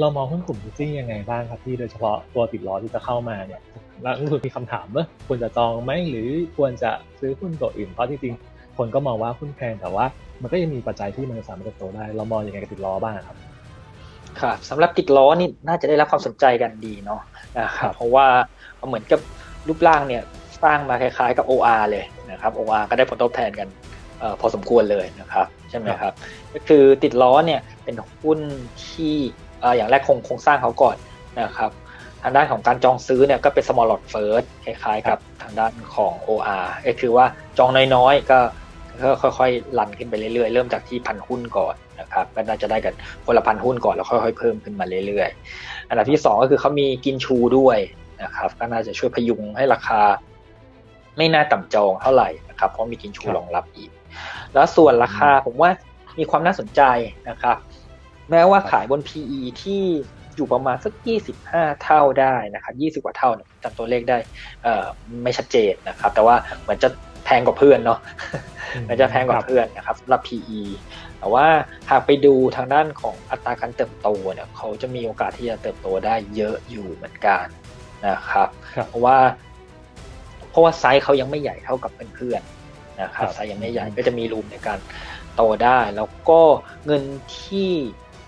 เรามองหุ้นกลุ่ม leasing ยังไงบ้างครับที่โดยเฉพาะตัวติดล้อที่จะเข้ามาเนี่ยแล้วนักลงทุนมีคำถามว่าควรจะจองไหมหรือควรจะซื้อหุ้นตัวอื่นเพราะจริงๆคนก็มองว่าหุ้นแพงแต่ว่า มันก็ยังมีปัจจัยที่มันสามารถเติบโตได้ เรามองยังไงกับติดล้อบ้างครับครับสำหรับติดล้อนี่น่าจะได้รับความสนใจกันดีเนาะนะครับเพราะว่าเหมือนกับรูปร่างเนี่ยสร้างมาคล้ายๆกับ OR เลยนะครับ OR ก็ได้ผลตอบแทนกันเออพอสมควรเลยนะครับใช่ไหมครับก็คือติดล้อเนี่ยเป็นหุ้นที่เอ่ออย่างแรกโครงโครงสร้างเขาก่อนนะครับทางด้านของการจองซื้อเนี่ยก็เป็น small lot first คล้ายๆกับทางด้านของ OR ก็คือว่าจองน้อยๆก็ก็ค่อยๆรันขึ้นไปเรื่อยๆ เริ่มจากที่พันหุ้นก่อนนะครับก็น่าจะได้กันคนละพันหุ้นก่อนแล้วค่อยๆเพิ่มขึ้นมาเรื่อยๆ อันดับที่สองก็คือเขามีกินชูด้วยนะครับก็น่าจะช่วยพยุงให้ราคา ไม่น่าต่ำจองเท่าไหร่นะครับเพราะมีกินชูรองรับอีก แล้วส่วนราคาผมว่ามีความน่าสนใจนะครับ แม้ว่าขายบน PE ที่อยู่ประมาณสัก 25 เท่าได้นะครับ20 กว่าเท่าเนี่ยจำตัวเลขได้เอ่อไม่ชัดเจนนะครับ แต่ว่าเหมือนจะแพงกว่าเพื่อนเนาะมันจะแพงกว่าเพื่อนนะครับสำหรับ PE แต่ว่าหากไปดูทางด้านของอัตราการเติบโตเนี่ยเขาจะมีโอกาสที่จะเติบโตได้เยอะอยู่เหมือนกันนะครับครับเพราะว่า เพราะว่าไซส์เขายังไม่ใหญ่เท่ากับเพื่อนๆนะครับครับไซส์ยังไม่ใหญ่ก็จะมีรูมในการโตได้ แล้วก็เงินที่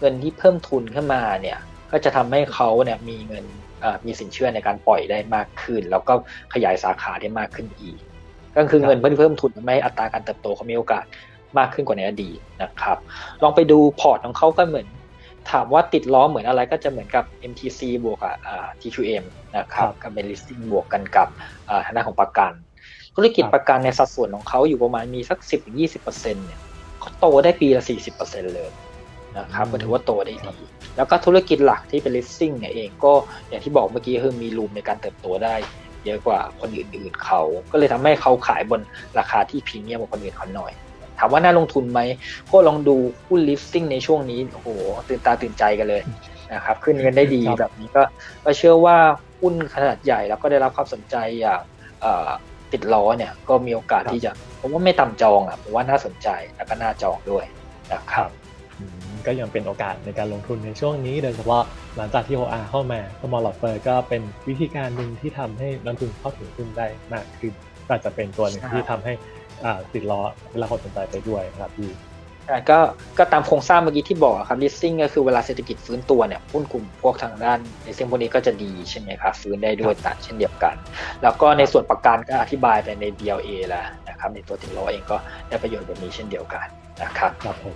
เงินที่เพิ่มทุนขึ้นมาเนี่ยก็จะทำให้เขาเนี่ยมีเงินเอ่อมีสินเชื่อในการปล่อยได้มากขึ้น แล้วก็ขยายสาขาได้มากขึ้นอีก ก็คือเงินเพิ่มเพิ่มทุนทำให้อัตราการเติบโตเขามีโอกาสมากขึ้นกว่าในอดีตนะครับ ลองไปดูพอร์ตของเขาก็เหมือน ถามว่าติดล้อเหมือนอะไรก็จะเหมือนกับ MTC บวกกับอ่า T2M นะครับครับกับเป็น listing บวกกันกับอ่าทางด้านของประกัน ธุรกิจครับประกันในสัดส่วนของเขาอยู่ประมาณมีสัก 10-20%เนี่ยเขาโตได้ปีละ 40%เลย นะครับก็ถือว่าโตได้ดีแล้วก็ธุรกิจหลักที่เป็น listing เนี่ยเองก็อย่างที่บอกเมื่อกี้คือมีรูมในการเติบโตได้เยอะกว่าคนอื่นๆเขา ก็เลยทำให้เขาขายบนราคาที่พรีเมียมกว่าคนอื่นเขาหน่อย ถามว่าน่าลงทุนไหมก็ลองดูหุ้น listing ในช่วงนี้โอ้โหตื่นตาตื่นใจกันเลยนะครับขึ้นเงินได้ดีครับแบบนี้ก็ก็เชื่อว่าหุ้นขนาดใหญ่แล้วก็ได้รับความสนใจอย่างเอ่อติดล้อเนี่ยก็มีโอกาสที่จะผมว่าไม่ต่ำจองอะผมว่าน่าสนใจแล้วก็น่าจองด้วยนะครับอืม ก็ยังเป็นโอกาสในการลงทุนในช่วงนี้โดยเฉพาะหลังจากที่ OR เข้ามา small lot first ก็เป็นวิธีการหนึ่งที่ทำให้นักลงทุนเข้าถึงหุ้นได้มากขึ้นก็อาจจะเป็นตัวหนึ่งใช่ที่ทำให้อ่าติดล้อเวลาคนสนใจไปด้วยนะครับพี่อะก็ก็ตามโครงสร้างเมื่อกี้ที่บอกอะครับ listing ก็คือเวลาเศรษฐกิจฟื้นตัวเนี่ยหุ้นกลุ่มพวกทางด้าน listing พวกนี้ก็จะดีใช่ไหมครับฟื้นได้ด้วยตัดเช่นเดียวกัน แล้วก็ในส่วนประกันก็อธิบายไปใน BLA แล้วนะครับในตัวติดล้อเองก็ได้ประโยชน์แบบนี้เช่นเดียวกันนะครับครับผม